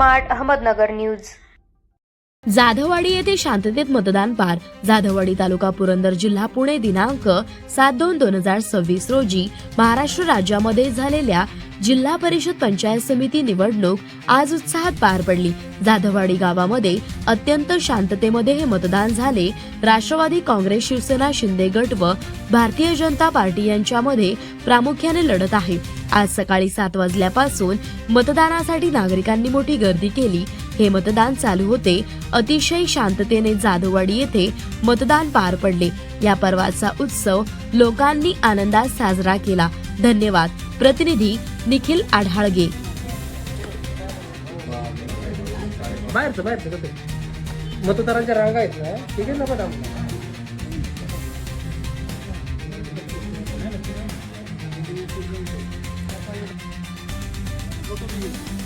Smart Ahmednagar news. Jadhavwadi येथे शांततेत मतदान पार. जाधववाडी तालुका पुरंदर जिल्हा पुणे दिनांक सात दोन दोन हजार सव्वीस रोजी महाराष्ट्र राज्यामध्ये झालेल्या जिल्हा परिषद पंचायत समिती निवडणूक आज उत्साहात पार पडली. जाधववाडी गावामध्ये अत्यंत शांततेमध्ये हे मतदान झाले. राष्ट्रवादी काँग्रेस शिवसेना शिंदे गट व भारतीय जनता पार्टी यांच्यामध्ये प्रामुख्याने लढत आहे. आज सकाळी सात वाजल्यापासून मतदानासाठी नागरिकांनी मोठी गर्दी केली. हे मतदान चालू होते. अतिशय शांततेने जाधववाडी येथे मतदान पार पडले. या पर्वाचा उत्सव लोकांनी आनंदात साजरा केला. धन्यवाद. प्रतिनिधी निखिल आढाळगे. मतदारांच्या रांगा आहेत ना? ठीक आहे ना मॅडम